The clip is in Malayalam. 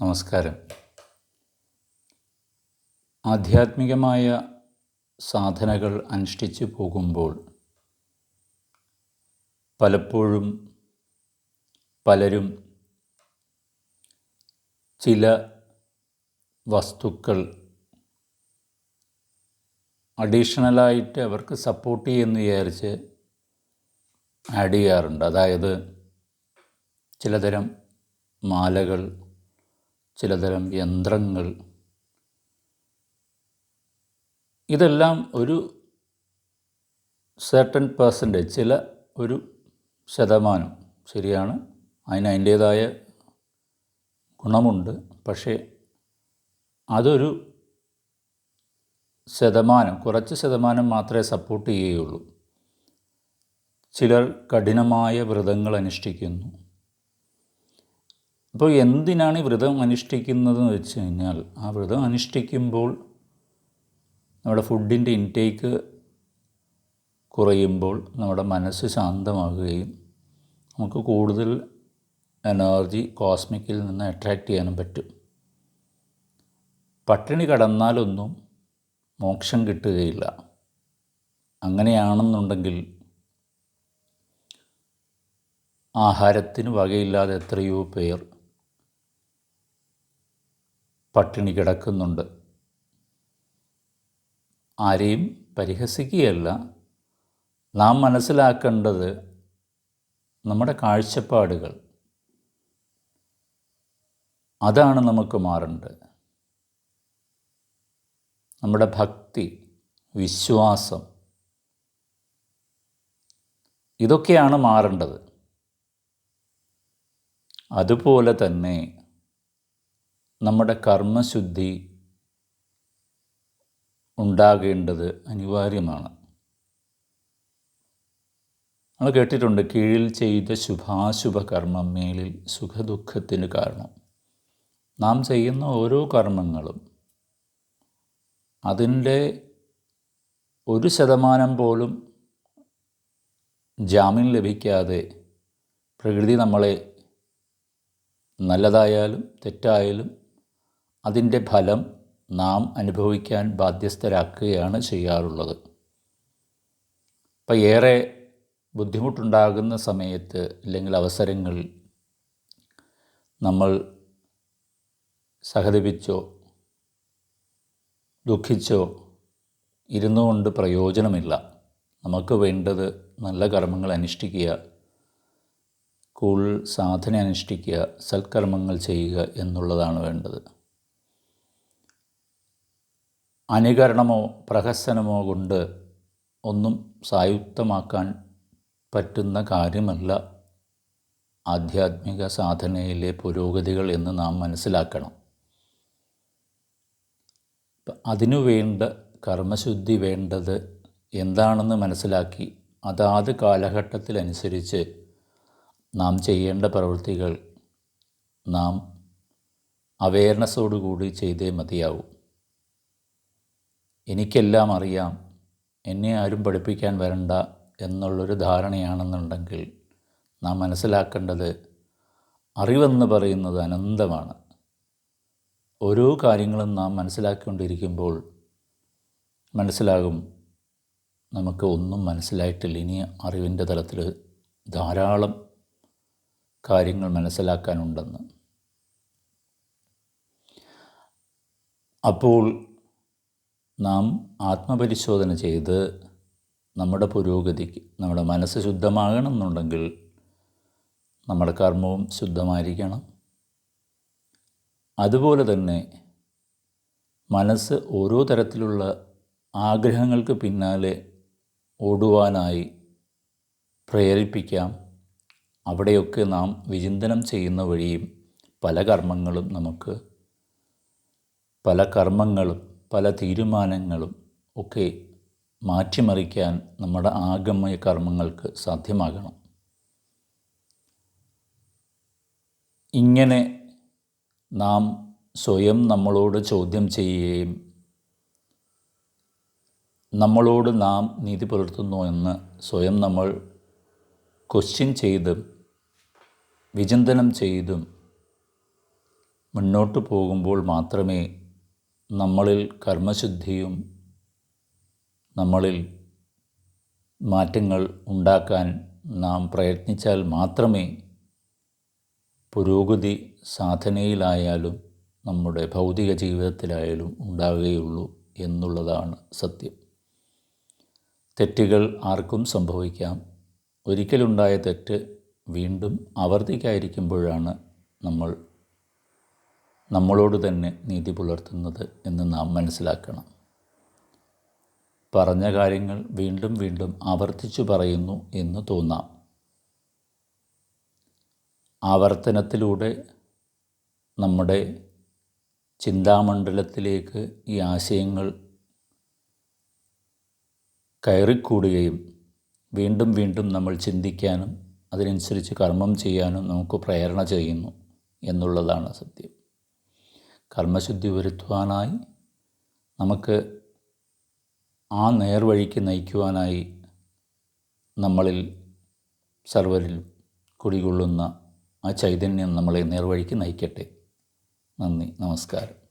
നമസ്കാരം. ആധ്യാത്മികമായ സാധനകൾ അനുഷ്ഠിച്ചു പോകുമ്പോൾ പലപ്പോഴും പലരും ചില വസ്തുക്കൾ അഡീഷണലായിട്ട് അവർക്ക് സപ്പോർട്ട് ചെയ്യുമെന്ന് വിചാരിച്ച് ആഡ് ചെയ്യാറുണ്ട്. അതായത് ചിലതരം മാലകൾ ചിലതരം യന്ത്രങ്ങൾ. ഇതെല്ലാം ഒരു സെർട്ടൺ പേഴ്സന്റേജ് ചില ഒരു ശതമാനം. ശരിയാണ്. അതിന് അതിന്റേതായ ഗുണമുണ്ട്. പക്ഷേ അതൊരു ശതമാനം കുറച്ച് ശതമാനം മാത്രമേ സപ്പോർട്ട് ചെയ്യുകയുള്ളൂ. ചിലർ കഠിനമായ വ്രതങ്ങൾ അനുഷ്ഠിക്കുന്നു. അപ്പോൾ എന്തിനാണ് ഈ വ്രതം അനുഷ്ഠിക്കുന്നതെന്ന് വെച്ച് കഴിഞ്ഞാൽ ആ വ്രതം അനുഷ്ഠിക്കുമ്പോൾ നമ്മുടെ ഫുഡിന്റെ ഇൻടേക്ക് കുറയുമ്പോൾ നമ്മുടെ മനസ്സ് ശാന്തമാകുകയും നമുക്ക് കൂടുതൽ എനർജി കോസ്മിക്കിൽ നിന്ന് അട്രാക്റ്റ് ചെയ്യാനും പറ്റും. പട്ടിണി കടന്നാലൊന്നും മോക്ഷം കിട്ടുകയില്ല. അങ്ങനെയാണെന്നുണ്ടെങ്കിൽ ആഹാരത്തിന് വകയില്ലാതെ എത്രയോ പേർ പട്ടിണി കിടക്കുന്നുണ്ട്. ആരെയും പരിഹസിക്കുകയല്ല. നാം മനസ്സിലാക്കേണ്ടത് നമ്മുടെ കാഴ്ചപ്പാടുകൾ. അതാണ് നമുക്ക് മാറേണ്ടത്. നമ്മുടെ ഭക്തി വിശ്വാസം ഇതൊക്കെയാണ് മാറേണ്ടത്. അതുപോലെ തന്നെ നമ്മുടെ കർമ്മശുദ്ധി ഉണ്ടാകേണ്ടത് അനിവാര്യമാണ്. നമ്മൾ കേട്ടിട്ടുണ്ട് കീഴിൽ ചെയ്ത ശുഭാശുഭ കർമ്മം മേലിൽ സുഖദുഃഖത്തിന് കാരണം. നാം ചെയ്യുന്ന ഓരോ കർമ്മങ്ങളും അതിന്റെ ഒരു ശതമാനം പോലും ജാമ്യം ലഭിക്കാതെ പ്രകൃതി നമ്മളെ നല്ലതായാലും തെറ്റായാലും അതിന്റെ ഫലം നാം അനുഭവിക്കാൻ ബാധ്യസ്ഥരാക്കുകയാണ് ചെയ്യാറുള്ളത്. അപ്പം ഏറെ ബുദ്ധിമുട്ടുണ്ടാകുന്ന സമയത്ത് അല്ലെങ്കിൽ അവസരങ്ങൾ നമ്മൾ സഹതപിച്ചോ ദുഃഖിച്ചോ ഇരുന്നു കൊണ്ട് പ്രയോജനമില്ല. നമുക്ക് വേണ്ടത് നല്ല കർമ്മങ്ങൾ അനുഷ്ഠിക്കുക കൂടുതൽ സാധന അനുഷ്ഠിക്കുക സൽക്കർമ്മങ്ങൾ ചെയ്യുക എന്നുള്ളതാണ് വേണ്ടത്. അനുകരണമോ പ്രഹസനമോ കൊണ്ട് ഒന്നും സായുക്തമാക്കാൻ പറ്റുന്ന കാര്യമല്ല ആധ്യാത്മിക സാധനയിലെ പുരോഗതികൾ എന്ന് നാം മനസ്സിലാക്കണം. അതിനു വേണ്ട കർമ്മശുദ്ധി വേണ്ടത് എന്താണെന്ന് മനസ്സിലാക്കി അതാത് കാലഘട്ടത്തിലനുസരിച്ച് നാം ചെയ്യേണ്ട പ്രവൃത്തികൾ നാം അവയർനെസ്സോടുകൂടി ചെയ്തേ മതിയാവൂ. എനിക്കെല്ലാം അറിയാം. എന്നെ ആരും പഠിപ്പിക്കാൻ വരണ്ട എന്നുള്ളൊരു ധാരണയാണെന്നുണ്ടെങ്കിൽ നാം മനസ്സിലാക്കേണ്ടത് അറിവെന്ന് പറയുന്നത് അനന്തമാണ്. ഓരോ കാര്യങ്ങളും നാം മനസ്സിലാക്കിക്കൊണ്ടിരിക്കുമ്പോൾ മനസ്സിലാകും. നമുക്ക് ഒന്നും മനസ്സിലായിട്ടില്ല. ഇനി അറിവിന്റെ തലത്തിൽ ധാരാളം കാര്യങ്ങൾ മനസ്സിലാക്കാനുണ്ടെന്ന്. അപ്പോൾ നാം ആത്മപരിശോധന ചെയ്ത് നമ്മുടെ പുരോഗതിക്ക് നമ്മുടെ മനസ്സ് ശുദ്ധമാകണം എന്നുണ്ടെങ്കിൽ നമ്മുടെ കർമ്മവും ശുദ്ധമായിരിക്കണം. അതുപോലെ തന്നെ മനസ്സ് ഓരോ തരത്തിലുള്ള ആഗ്രഹങ്ങൾക്ക് പിന്നാലെ ഓടുവാനായി പ്രേരിപ്പിക്കാം. അവിടെയൊക്കെ നാം വിചിന്തനം ചെയ്യുന്ന വഴിയും പല കർമ്മങ്ങളും നമുക്ക് പല കർമ്മങ്ങളും പല തീരുമാനങ്ങളും ഒക്കെ മാറ്റിമറിക്കാൻ നമ്മുടെ ആഗമയ കർമ്മങ്ങൾക്ക് സാധ്യമാകണം. ഇങ്ങനെ നാം സ്വയം നമ്മളോട് ചോദ്യം ചെയ്യുകയും നമ്മളോട് നാം നീതി പുലർത്തുന്നു എന്ന് സ്വയം നമ്മൾ ക്വസ്റ്റ്യൻ ചെയ്തും വിചിന്തനം ചെയ്തും മുന്നോട്ട് പോകുമ്പോൾ മാത്രമേ നമ്മളിൽ കർമ്മശുദ്ധിയും നമ്മളിൽ മാറ്റങ്ങൾ ഉണ്ടാക്കാൻ നാം പ്രയത്നിച്ചാൽ മാത്രമേ പുരോഗതി സാധനയിലായാലും നമ്മുടെ ഭൗതിക ജീവിതത്തിലായാലും ഉണ്ടാവുകയുള്ളൂ എന്നുള്ളതാണ് സത്യം. തെറ്റുകൾ ആർക്കും സംഭവിക്കാം. ഒരിക്കലുണ്ടായ തെറ്റ് വീണ്ടും ആവർത്തിക്കാതിരിക്കുമ്പോഴാണ് നമ്മൾ നമ്മളോട് തന്നെ നീതി പുലർത്തുന്നത് എന്ന് നാം മനസ്സിലാക്കണം. പറഞ്ഞ കാര്യങ്ങൾ വീണ്ടും വീണ്ടും ആവർത്തിച്ചു പറയുന്നു എന്ന് തോന്നാം. ആവർത്തനത്തിലൂടെ നമ്മുടെ ചിന്താമണ്ഡലത്തിലേക്ക് ഈ ആശയങ്ങൾ കയറിക്കൂടുകയും വീണ്ടും വീണ്ടും നമ്മൾ ചിന്തിക്കാനും അതിനനുസരിച്ച് കർമ്മം ചെയ്യാനും നമുക്ക് പ്രേരണ ചെയ്യുന്നു എന്നുള്ളതാണ് സത്യം. കർമ്മശുദ്ധി വരുത്തുവാനായി നമുക്ക് ആ നേർവഴിക്ക് നയിക്കുവാനായി നമ്മളിൽ സർവരിൽ കുടികൊള്ളുന്ന ആ ചൈതന്യം നമ്മളെ നേർവഴിക്ക് നയിക്കട്ടെ. നന്ദി നമസ്കാരം.